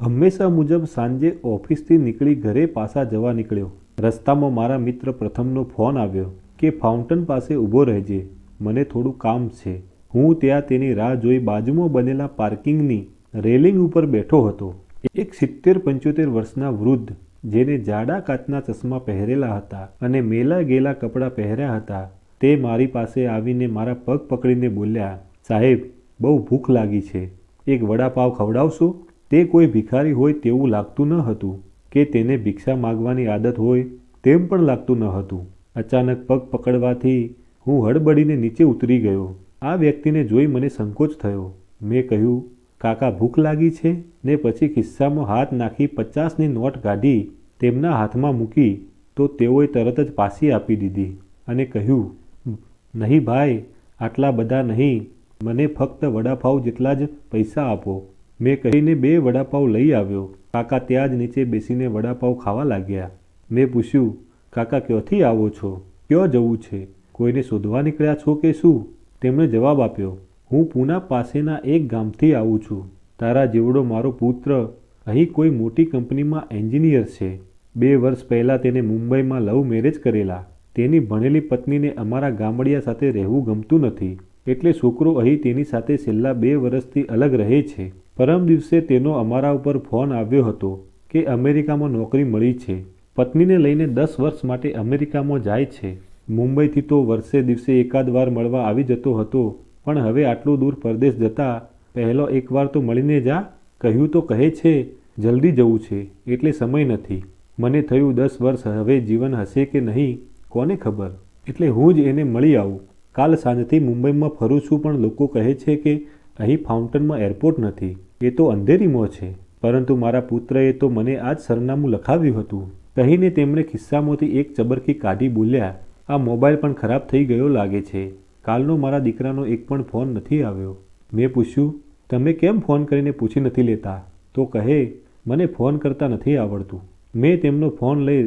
હંમેશા મુજબ સાંજે ઓફિસથી નીકળી ઘરે પાછા જવા નીકળ્યો. રસ્તામાં મારા મિત્ર પ્રથમનો ફોન આવ્યો કે, ફાઉન્ટન પાસે ઊભો રહેજે. મને થોડું કામ છે. હું ત્યાં તેની રાહ જોઈ બાજુમાં બનેલા પાર્કિંગની રેલિંગ ઉપર બેઠો હતો. એક સિત્તેર પંચોતેર વર્ષના વૃદ્ધ, જેને જાડા કાચના ચશ્મા પહેરેલા હતા અને મેલા ગેલા કપડાં પહેર્યા હતા, તે મારી પાસે આવીને મારા પગ પકડીને બોલ્યા, સાહેબ, બહુ ભૂખ લાગી છે. એક વડાપાવ ખવડાવશો? તે કોઈ ભિખારી હોય તેવું લાગતું ન હતું કે તેને ભિક્ષા માગવાની આદત હોય તેમ પણ લાગતું ન હતું. અચાનક પગ પકડવાથી હું હડબડીને નીચે ઉતરી ગયો. આ વ્યક્તિને જોઈ મને સંકોચ થયો. મેં કહ્યું, કાકા, ભૂખ લાગી છે? ને પછી ખિસ્સામાં હાથ નાખી પચાસની નોટ કાઢી તેમના હાથમાં મૂકી તો તેઓએ તરત જ પાછી આપી દીધી અને કહ્યું, નહીં ભાઈ, આટલા બધા નહીં. મને ફક્ત વડાપાવ જેટલા જ પૈસા આપો. મેં કહીને બે વડાપાઉં લઈ આવ્યો. કાકા ત્યાં જ નીચે બેસીને વડાપાઉં ખાવા લાગ્યા. મેં પૂછ્યું, કાકા, ક્યાંથી આવો છો? ક્યાં જવું છે? કોઈને શોધવા નીકળ્યા છો કે શું? તેમણે જવાબ આપ્યો, હું પૂના પાસેના એક ગામથી આવું છું. તારા જેવડો મારો પુત્ર અહીં કોઈ મોટી કંપનીમાં એન્જિનિયર છે. બે વર્ષ પહેલાં તેને મુંબઈમાં લવ મેરેજ કરેલા. તેની ભણેલી પત્નીને અમારા ગામડિયા સાથે રહેવું ગમતું નથી. એટલે છોકરો અહીં તેની સાથે છેલ્લા બે વર્ષથી અલગ રહે છે. પરમ દિવસે તેનો અમારા ઉપર ફોન આવ્યો હતો કે અમેરિકામાં નોકરી મળી છે. પત્નીને લઈને દસ વર્ષ માટે અમેરિકામાં જાય છે. મુંબઈથી તો વર્ષે દિવસે એકાદ વાર મળવા આવી જતો હતો. પણ હવે આટલું દૂર પરદેશ જતા પહેલો એકવાર તો મળીને જા, કહ્યું તો કહે છે, જલ્દી જવું છે, એટલે સમય નથી. મને થયું દસ વર્ષ હવે જીવન હશે કે નહીં, કોને ખબર? એટલે હું જ એને મળી આવું. કાલ સાંજથી મુંબઈમાં ફરું છું પણ લોકો કહે છે કે અહીં ફાઉન્ટનમાં એરપોર્ટ નથી. એ તો અંધેરીમાં છે, પરંતુ મારા પુત્રએ તો મને આ જ સરનામું લખાવ્યું હતું. કહીને તેમણે ખિસ્સામાંથી એક ચબરકી કાઢી બોલ્યા, આ મોબાઈલ પણ ખરાબ થઈ ગયો લાગે છે. કાલનો મારા દીકરાનો એક પણ ફોન નથી આવ્યો. મેં પૂછ્યું, તમે કેમ ફોન કરીને પૂછી નથી લેતા? તો કહે, મને ફોન કરતા નથી આવડતું. મેં તેમનો ફોન લઈ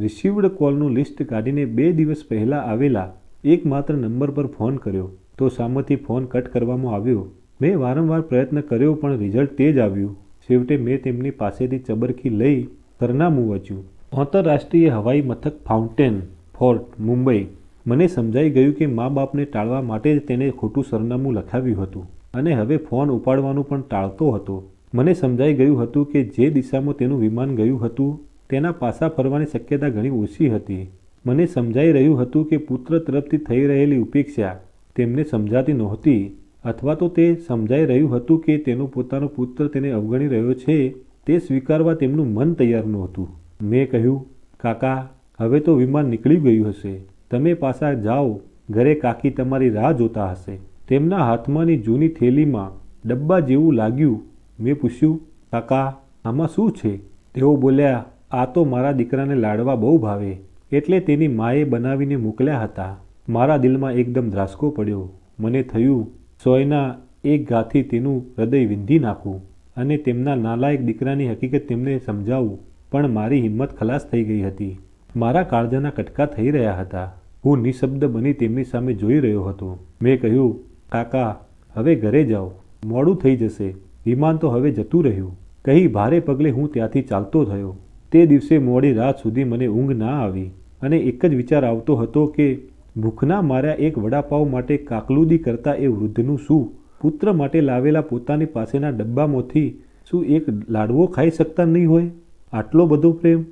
રિસીવડ કોલનું લિસ્ટ કાઢીને બે દિવસ પહેલાં આવેલા એકમાત્ર નંબર પર ફોન કર્યો. તો સામેથી ફોન કટ કરવામાં આવ્યો. મેં વારંવાર પ્રયત્ન કર્યો, પણ રિઝલ્ટ તે જ આવ્યું. છેવટે મેં તેમની પાસેથી ચબરખી લઈ સરનામું વાંચ્યું. આંતરરાષ્ટ્રીય હવાઈ મથક ફાઉન્ટેન ફોર્ટ, મુંબઈ. મને સમજાઈ ગયું કે મા બાપને ટાળવા માટે જ તેને ખોટું સરનામું લખાવ્યું હતું અને હવે ફોન ઉપાડવાનું પણ ટાળતો હતો. મને સમજાઈ ગયું હતું કે જે દિશામાં તેનું વિમાન ગયું હતું, તેના પાછા ફરવાની શક્યતા ઘણી ઓછી હતી. મને સમજાઈ રહ્યું હતું કે પુત્ર તરફથી થઈ રહેલી ઉપેક્ષા તેમને સમજાતી નહોતી. અથવા તો તે સમજાઈ રહ્યું હતું કે તેનો પોતાનો પુત્ર તેને અવગણી રહ્યો છે, તે સ્વીકારવા તેમનું મન તૈયાર નહોતું. મેં કહ્યું, કાકા, હવે તો વિમાન નીકળી ગયું હશે. તમે પાછા જાઓ. ઘરે કાકી તમારી રાહ જોતા હશે. તેમના હાથમાંની જૂની થેલીમાં ડબ્બા જેવું લાગ્યું. મેં પૂછ્યું, કાકા, આમાં શું છે? તેઓ બોલ્યા, આ તો મારા દીકરાને લાડવા બહુ ભાવે. એટલે તેની માએ બનાવીને મોકલ્યા હતા. મારા દિલમાં એકદમ ધ્રાસકો પડ્યો. મને થયું સોયના એક ગાથી તેનું હૃદય વિંધી નાખું અને તેમના નાલાયક દીકરાની હકીકત તેમને સમજાવવું પણ મારી હિંમત ખલાસ થઈ ગઈ હતી. મારા કાળજાના કટકા થઈ રહ્યા હતા. હું નિશબ્દ બની તેમની સામે જોઈ રહ્યો હતો. મેં કહ્યું, કાકા, હવે ઘરે જાઓ. મોડું થઈ જશે. વિમાન તો હવે જતું રહ્યું. કહી ભારે પગલે હું ત્યાંથી ચાલતો થયો. તે દિવસે મોડી રાત સુધી મને ઊંઘ ના આવી અને એક જ વિચાર આવતો હતો કે ભૂખના માર્યા એક વડાપાવ માટે કાકલુદી કરતા એ વૃદ્ધનું શું? પુત્ર માટે લાવેલા પોતાની પાસેના ડબ્બામાંથી શું એક લાડવો ખાઈ શકતા નહીં હોય? આટલો બધો પ્રેમ